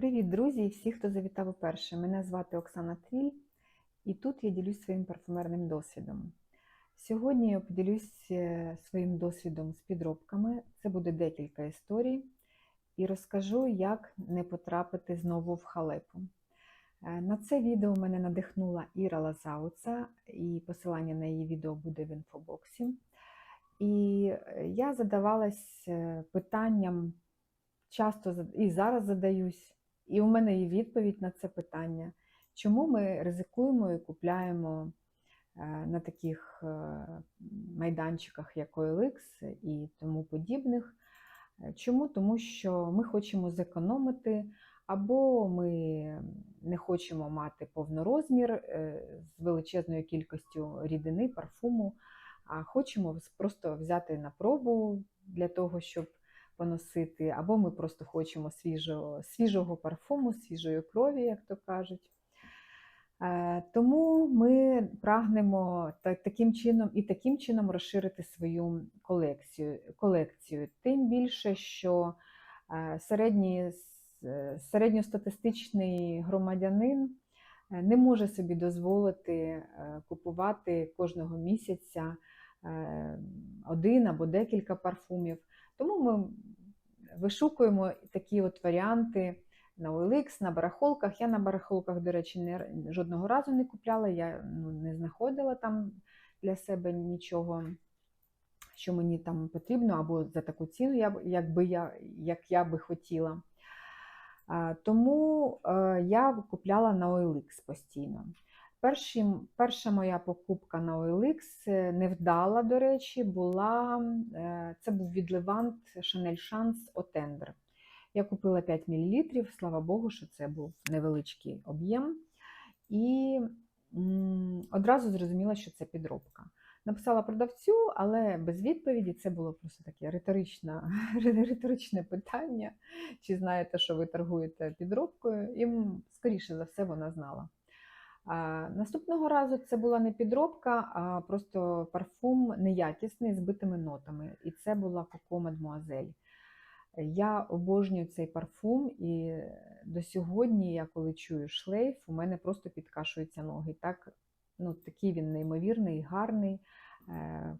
Привіт, друзі, і всі, хто завітав уперше. Мене звати Оксана Твіль, і тут я ділюсь своїм парфумерним досвідом. Сьогодні я поділюсь е, своїм досвідом з підробками. Це буде декілька історій, і розкажу, як не потрапити знову в халепу. Е, На це відео мене надихнула Іра Лазауца, і посилання на її відео буде в інфобоксі. І е, я задавалась питанням, часто і зараз задаюсь, і у мене є відповідь на це питання. Чому ми ризикуємо і купляємо е, на таких е, майданчиках, як OLX і тому подібних? Е, Чому? Тому що ми хочемо зекономити, або ми не хочемо мати повнорозмір з величезною кількістю рідини, парфуму, а хочемо просто взяти на пробу для того, щоб поносити, або ми просто хочемо свіжого, свіжого парфуму, свіжої крові, як то кажуть. Е, Тому ми прагнемо таким чином і таким чином розширити свою колекцію. колекцію. Тим більше, що е, середній, е, середньостатистичний громадянин не може собі дозволити купувати кожного місяця один або декілька парфумів. Тому ми вишукуємо такі от варіанти на OLX, на барахолках. Я на барахолках, до речі, не, жодного разу не купляла, я ну, не знаходила там для себе нічого, що мені там потрібно, або за таку ціну, якби я, як я би хотіла. Тому е, я купляла на OLX постійно. Перші, перша моя покупка на OLX е, невдала, до речі, була е, це був відливант Chanel Chance Otender. Я купила 5 мл, слава Богу, що це був невеличкий об'єм. І одразу зрозуміла, що це підробка. Написала продавцю, але без відповіді це було просто таке риторичне питання. Чи знаєте, що ви торгуєте підробкою? І скоріше за все вона знала. Наступного разу це була не підробка, а просто парфум неякісний з битими нотами. І це була Coco Mademoiselle. Я обожнюю цей парфум, і до сьогодні, я коли чую шлейф, у мене просто підкашуються ноги. Так, ну, такий він неймовірний, гарний. Е,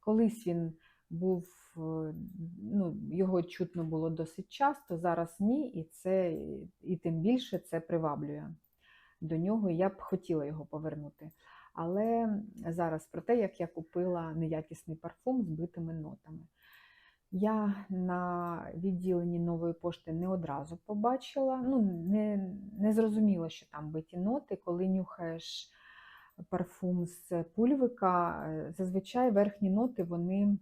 Колись він був, е, ну, його чутно було досить часто, зараз ні, і це і тим більше це приваблює до нього. і Я б хотіла його повернути. Але зараз про те, як я купила неякісний парфум з битими нотами. Я на відділенні нової пошти не одразу побачила, ну не, не зрозуміла, що там биті ноти. Коли нюхаєш парфум з пульвика, зазвичай верхні ноти вони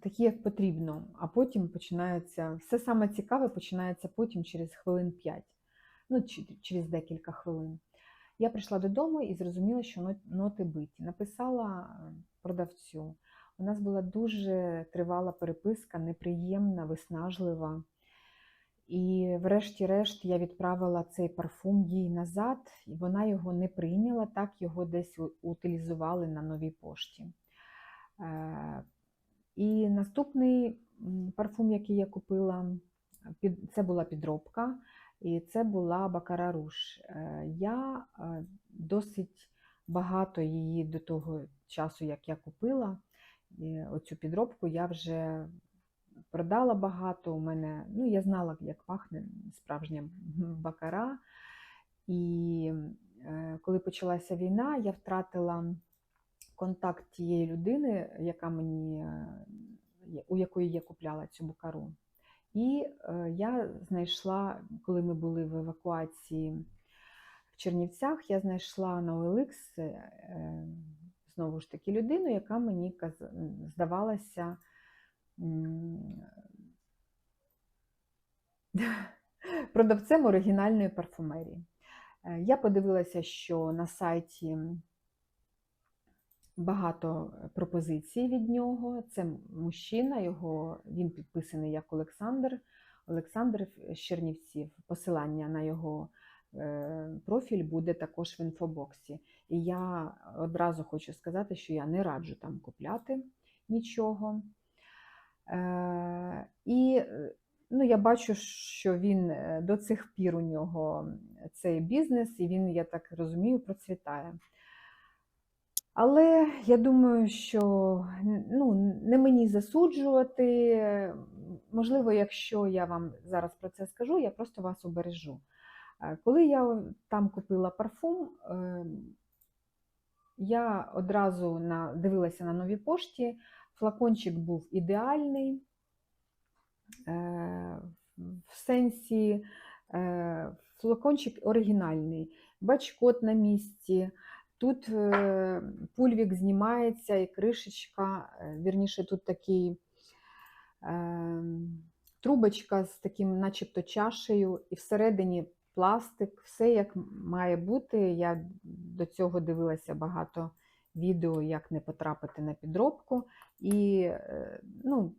такі, як потрібно, а потім починається, все саме цікаве починається потім через хвилин 5, ну через декілька хвилин. Я прийшла додому і зрозуміла, що ноти биті. Написала е, продавцю. У нас була дуже тривала переписка, неприємна, виснажлива. І врешті-решт я відправила цей парфум їй назад, і вона його не прийняла, так його десь утилізували на новій пошті. Е, І наступний парфум, який я купила, це була підробка, і це була Бакара Руш. Е, Я е, досить багато її до того часу, як я купила, і оцю підробку, я вже продала багато. У мене, ну, я знала, як пахне справжня бакара. І е, коли почалася війна, я втратила контакт тієї людини, яка мені, е, у якої я купляла цю бакару. І е, я знайшла, коли ми були в евакуації в Чернівцях, я знайшла на OLX е, знову ж таки людину, яка мені здавалася продавцем оригінальної парфумерії. Е, Я подивилася, що на сайті багато пропозицій від нього. Це мужчина, його, він підписаний як Олександр. Олександр Чернівців. Посилання на його е, профіль буде також в інфобоксі. І я одразу хочу сказати, що я не раджу там купляти нічого. Е, І е, ну, я бачу, що він е, до цих пір у нього цей бізнес, і він, я так розумію, процвітає. Але я думаю, що ну, не мені засуджувати. Можливо, якщо я вам зараз про це скажу, я просто вас обережу. Е, Коли я там купила парфум, е, я одразу на, дивилася на новій пошті, флакончик був ідеальний, е, в сенсі флакончик оригінальний, бачкот на місці. Тут е, пульвік знімається і кришечка, е, вірніше, тут такий трубочка з таким, начебто, чашею, і всередині пластик, все як має бути. Я до цього дивилася багато відео, як не потрапити на підробку. І е, ну,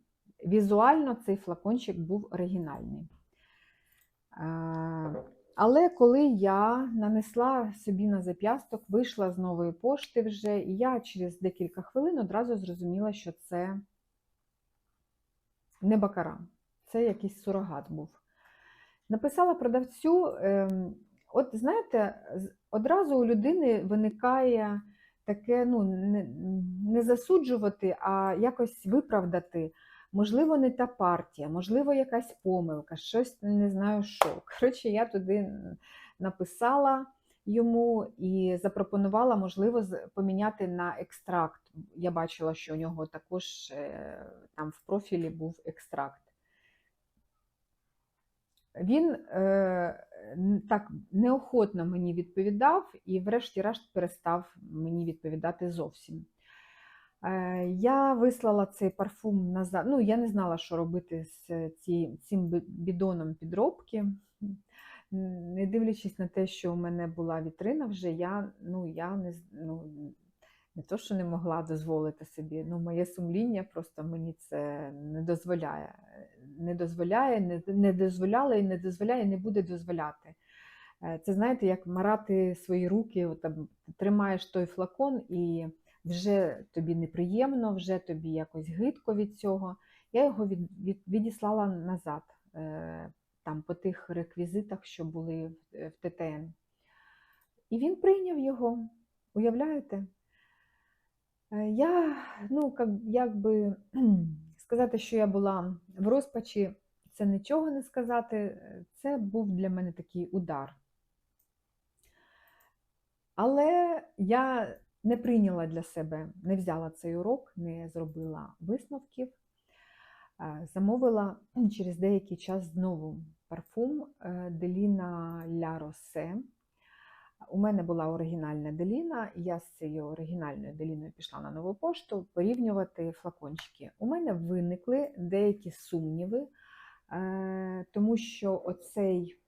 візуально цей флакончик був оригінальний. Але коли я нанесла собі на зап'ясток, вийшла з нової пошти вже, і я через декілька хвилин одразу зрозуміла, що це не бакара, це якийсь сурогат був. Написала продавцю, ем, от знаєте, одразу у людини виникає таке, ну, не засуджувати, а якось виправдати. Можливо, не та партія, можливо, якась помилка, щось не знаю що. Коротше, я туди написала йому і запропонувала, можливо, поміняти на екстракт. Я бачила, що у нього також е, там в профілі був екстракт. Він е, так неохотно мені відповідав і, врешті-решт, перестав мені відповідати зовсім. Е, Я вислала цей парфум назад. Ну, я не знала, що робити з цим бідоном підробки. Не дивлячись на те, що у мене була вітрина вже, я, ну, я не, ну, не то, що не могла дозволити собі, ну, моє сумління просто мені це не дозволяє. Не дозволяє, не, не дозволяла і не дозволяє, не буде дозволяти. Е, Це знаєте, як марати свої руки, от там, тримаєш той флакон і вже тобі неприємно, вже тобі якось гидко від цього. Я його від, від, відіслала назад, е, там по тих реквізитах, що були в, в ТТН. І він прийняв його. Уявляєте? Е, Я, ну, як, якби сказати, що я була в розпачі, це нічого не сказати. е, Це був для мене такий удар. Але я не прийняла для себе, не взяла цей урок, не зробила висновків. Замовила через деякий час знову парфум е, Деліна Ля Росе. У мене була оригінальна деліна, я з цією оригінальною деліною пішла на нову пошту порівнювати флакончики. У мене виникли деякі сумніви, е, тому що оцей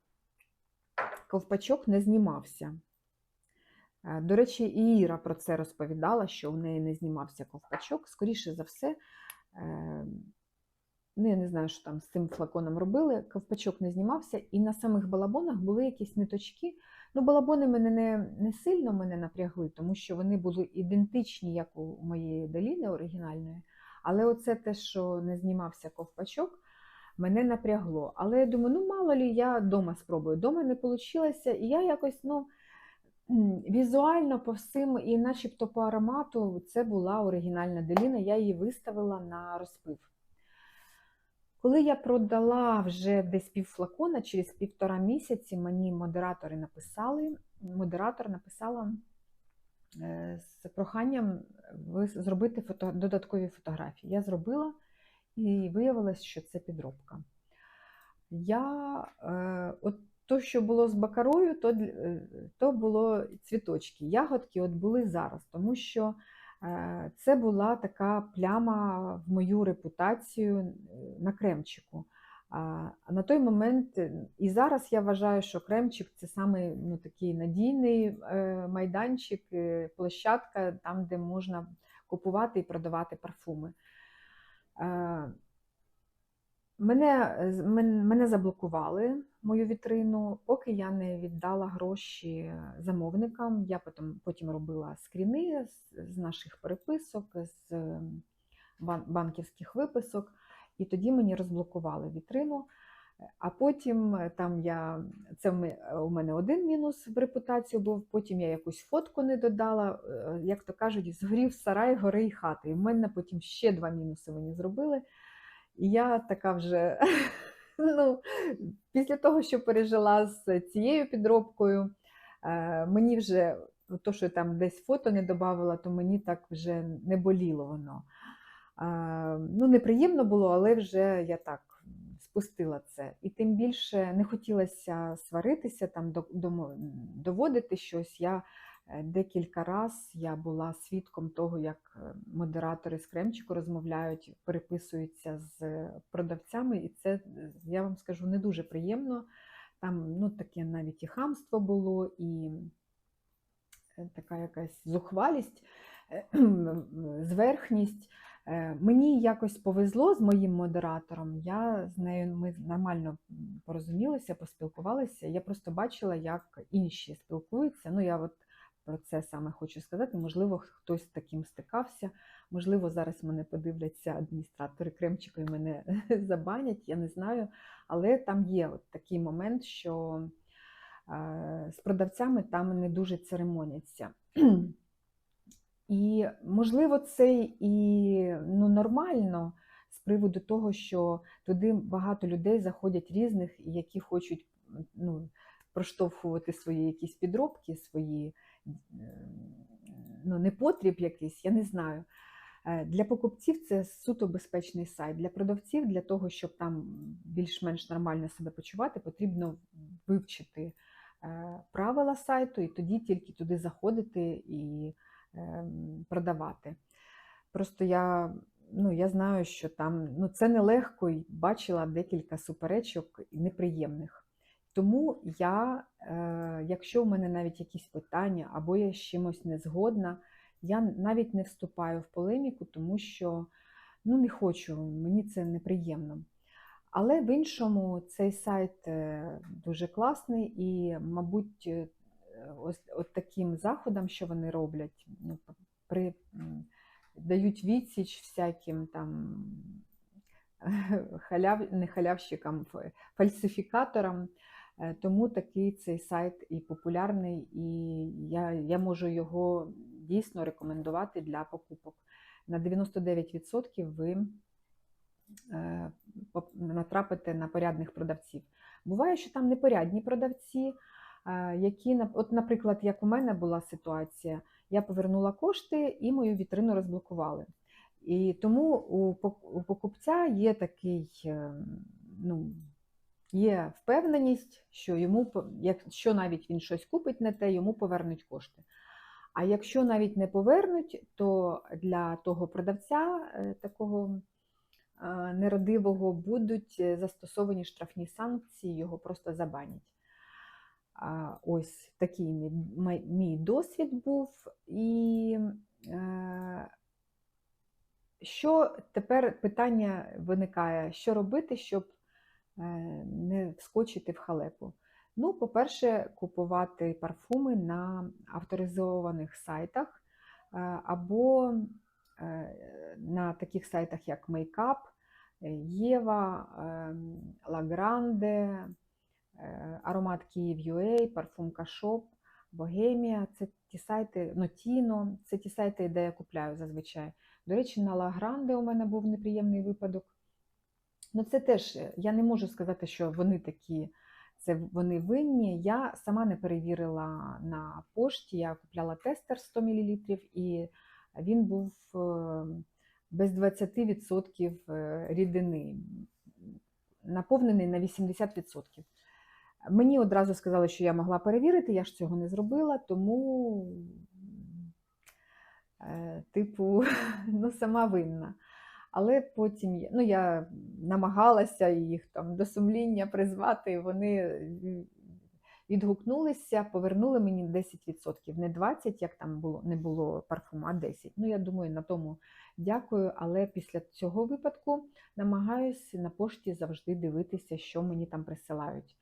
ковпачок не знімався. Е, До речі, і Іра про це розповідала, що в неї не знімався ковпачок. Скоріше за все, е, ну, я не знаю, що там з цим флаконом робили, ковпачок не знімався, і на самих балабонах були якісь ниточки. Ну, балабони мене не, не сильно мене напрягли, тому що вони були ідентичні, як у моєї Даліни оригінальної. Але оце те, що не знімався ковпачок, мене напрягло. Але я думаю, ну мало лі, я вдома спробую. Дома не вийшло, і я якось, ну. Візуально по всім, і начебто по аромату, це була оригінальна деліна, я її виставила на розпив. Коли я продала вже десь півфлакона, через півтора місяці мені модератори написали, модератор написала е, з проханням зробити фото, додаткові фотографії. Я зробила і виявилось, що це підробка. Я, е, от то, що було з бакарою, то, е, то було цвіточки. Ягодки от були зараз, тому що е, це була така пляма в мою репутацію на кремчику. На той момент, е, і зараз я вважаю, що кремчик це саме ну, такий надійний майданчик, площадка, там, де можна купувати і продавати парфуми. Мене, мене заблокували мою вітрину, поки я не віддала гроші замовникам. Я потім, потім робила скріни з, наших переписок, з ем, бан- банківських виписок, і тоді мені розблокували вітрину. А потім е, там я це е, у мене один мінус в репутацію був. Потім я якусь фотку не додала. е, Як то кажуть, згорів сарай, гори і хати. І в мене потім ще два мінуси мені зробили. Я така вже ну, після того, що пережила з цією підробкою, е, мені вже то, що там десь фото не додавала, то мені так вже не боліло воно. Е, Ну, неприємно було, але вже я так спустила це. І тим більше не хотілося сваритися, там, доводити щось. Я декілька разів я була свідком того, як е, модератори з Кремчику розмовляють, переписуються з продавцями, і це, е, я вам скажу, не дуже приємно. Там ну, таке навіть і хамство було, і е, така якась зухвалість, е, зверхність. Е, Мені якось повезло з моїм модератором. Я з нею ми нормально порозумілися, поспілкувалися. Я просто бачила, як інші спілкуються. Ну, я от про це саме хочу сказати. Можливо, хтось з таким стикався. Можливо, зараз мене подивляться адміністратори Кремчика і мене забанять, я не знаю. Але там є от такий момент, що е, з продавцями там не дуже церемоняться. І, можливо, це і ну, нормально з приводу того, що туди багато людей заходять різних, які хочуть ну, проштовхувати свої якісь підробки, свої ну, непотріб якийсь, я не знаю. Е, Для покупців це суто безпечний сайт. Для продавців, для того, щоб там більш-менш нормально себе почувати, потрібно вивчити е, правила сайту і тоді тільки туди заходити і ем, продавати. Просто я, ну, я знаю, що там ну, це нелегко і бачила декілька суперечок неприємних. Тому я, е, якщо в мене навіть якісь питання або я з чимось не згодна, я навіть не вступаю в полеміку, тому що ну, не хочу, мені це неприємно. Але в іншому цей сайт е, дуже класний і, мабуть, е, ось от таким заходам, що вони роблять, ну, при, дають відсіч всяким там халяв, не халявщикам, фальсифікаторам. Е, Тому такий цей сайт і популярний, і я, я можу його дійсно рекомендувати для покупок. На 99% ви е, натрапите на порядних продавців. Буває, що там непорядні продавці, е, які, от, наприклад, як у мене була ситуація, я повернула кошти і мою вітрину розблокували. І тому у покупця є такий, ну, є впевненість, що йому, якщо навіть він щось купить не те, йому повернуть кошти. А якщо навіть не повернуть, то для того продавця е, такого е, нерадивого будуть е, застосовані штрафні санкції, його просто забанять. Ось такий мій, досвід був. І що тепер питання виникає, що робити, щоб не вскочити в халепу? Ну, по-перше, купувати парфуми на авторизованих сайтах е, або е, на таких сайтах, як Makeup, е, Єва, ем, La Grande, е, Аромат Київ.ua, Парфумка Shop, Богемія. Це ті сайти, Notino, це ті сайти, де я купляю зазвичай. До речі, на La у мене був неприємний випадок. Ну, це теж е, я не можу сказати, що вони такі, це вони винні. Я сама не перевірила на пошті. Я купляла тестер 100 мл, і він був е, без 20% е, рідини, наповнений на 80%. Мені одразу сказали, що я могла перевірити, я ж цього не зробила, тому, е, типу, ну, сама винна. Але потім ну, я намагалася їх там до сумління призвати, і вони відгукнулися, повернули мені 10%, не 20%, як там було, не було парфуму, а 10%. Ну, я думаю, на тому дякую. Але після цього випадку намагаюся на пошті завжди дивитися, що мені там присилають.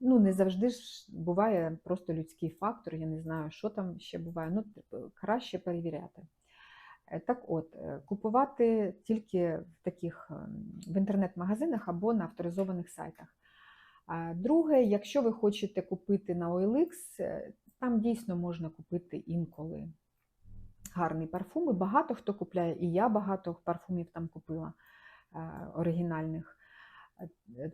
Ну, не завжди ж буває просто людський фактор, я не знаю, що там ще буває. Ну, типу, краще перевіряти. Е, Так от, е, купувати тільки в таких ем, в інтернет-магазинах або на авторизованих сайтах. Друге, якщо ви хочете купити на OLX, е, там дійсно можна купити інколи гарний парфум. І багато хто купляє, і я багато парфумів там купила оригінальних.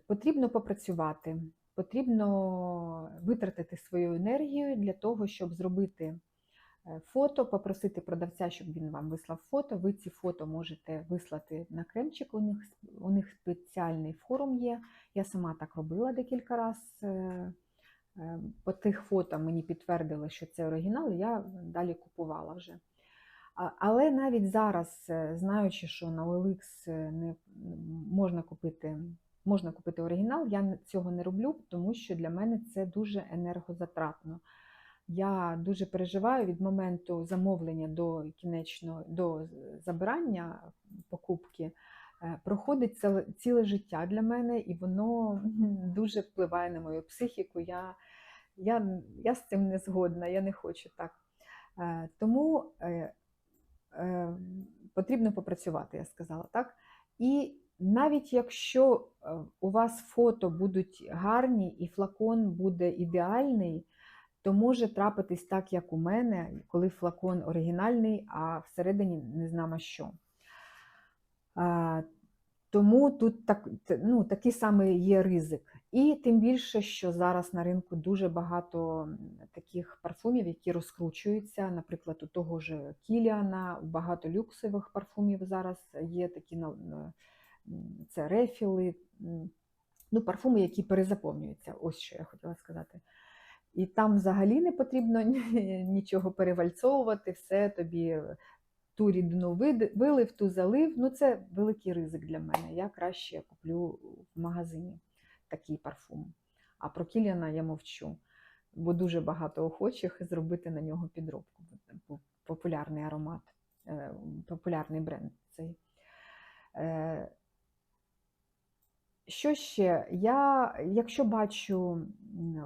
Потрібно попрацювати, потрібно витратити свою енергію для того, щоб зробити фото, попросити продавця, щоб він вам вислав фото. Ви ці фото можете вислати на кремчик. У них, у них спеціальний форум є. Я сама так робила декілька разів. По тих фото мені підтвердили, що це оригінал, я далі купувала вже. Але навіть зараз, е, знаючи, що на OLX е, не можна купити, можна купити оригінал, я цього не роблю, тому що для мене це дуже енергозатратно. Я дуже переживаю від моменту замовлення до кінечного до забирання покупки. е, Проходить ціле, життя для мене, і воно дуже впливає на мою психіку. Я, я, я з цим не згодна, я не хочу так. Е, Тому е, е, потрібно попрацювати, я сказала, так? І навіть якщо е, у вас фото будуть гарні і флакон буде ідеальний, то може трапитись так, як у мене, коли флакон оригінальний, а всередині не знамо що. Тому тут так, ну, такий самий є ризик. І тим більше, що зараз на ринку дуже багато таких парфумів, які розкручуються. Наприклад, у того ж Кіліана, багато люксових парфумів зараз є такі це рефіли, ну, парфуми, які перезаповнюються. Ось що я хотіла сказати. І там взагалі не потрібно нічого перевальцовувати, все тобі ту рідину вилив, ту залив. Ну, це великий ризик для мене. Я краще куплю в магазині такий парфум. А про Кіліана я мовчу, бо дуже багато охочих зробити на нього підробку. Популярний аромат, е, популярний бренд цей. Що ще? Я, якщо бачу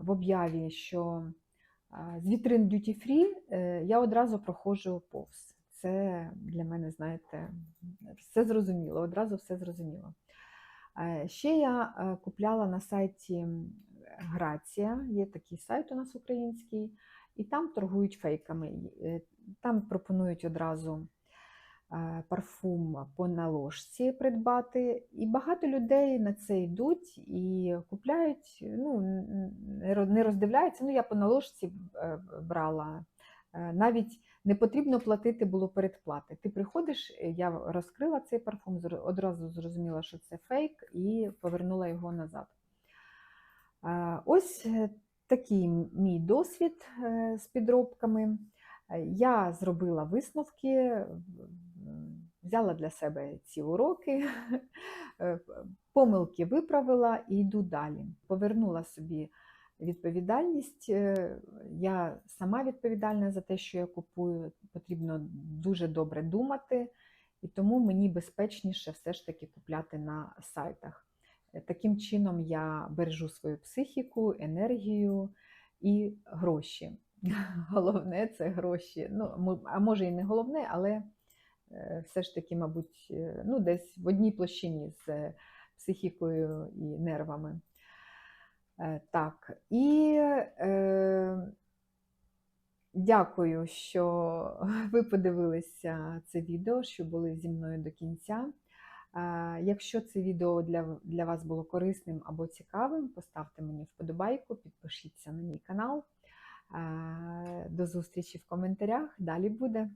в об'яві, що з вітрин Duty Free, е, я одразу проходжу повз. Це для мене, знаєте, все зрозуміло, одразу все зрозуміло. Е, Ще я е, купляла на сайті Грація, є такий сайт у нас український, і там торгують фейками. Там пропонують одразу парфум по наложці придбати. І багато людей на це йдуть і купляють, ну, не роздивляються. Ну, я по наложці е, брала. Е, Навіть не потрібно платити було передплати. Ти приходиш, е, я розкрила цей парфум, одразу зрозуміла, що це фейк, і повернула його назад. Е, Ось е, такий мій досвід е, з підробками. Е, Я зробила висновки, взяла для себе ці уроки, е, помилки виправила і йду далі. Повернула собі відповідальність. Е, Я сама відповідальна за те, що я купую. Потрібно дуже добре думати, і тому мені безпечніше все ж таки купляти на сайтах. Е, Таким чином я бережу свою психіку, енергію і гроші. Головне це гроші. Ну, а може і не головне, але все ж таки, мабуть, е, ну, десь в одній площині з е, психікою і нервами. Е, Так, і е, дякую, що ви подивилися це відео, що були зі мною до кінця. Е, Якщо це відео для, для вас було корисним або цікавим, поставте мені вподобайку, підпишіться на мій канал. Е, До зустрічі в коментарях. Далі буде.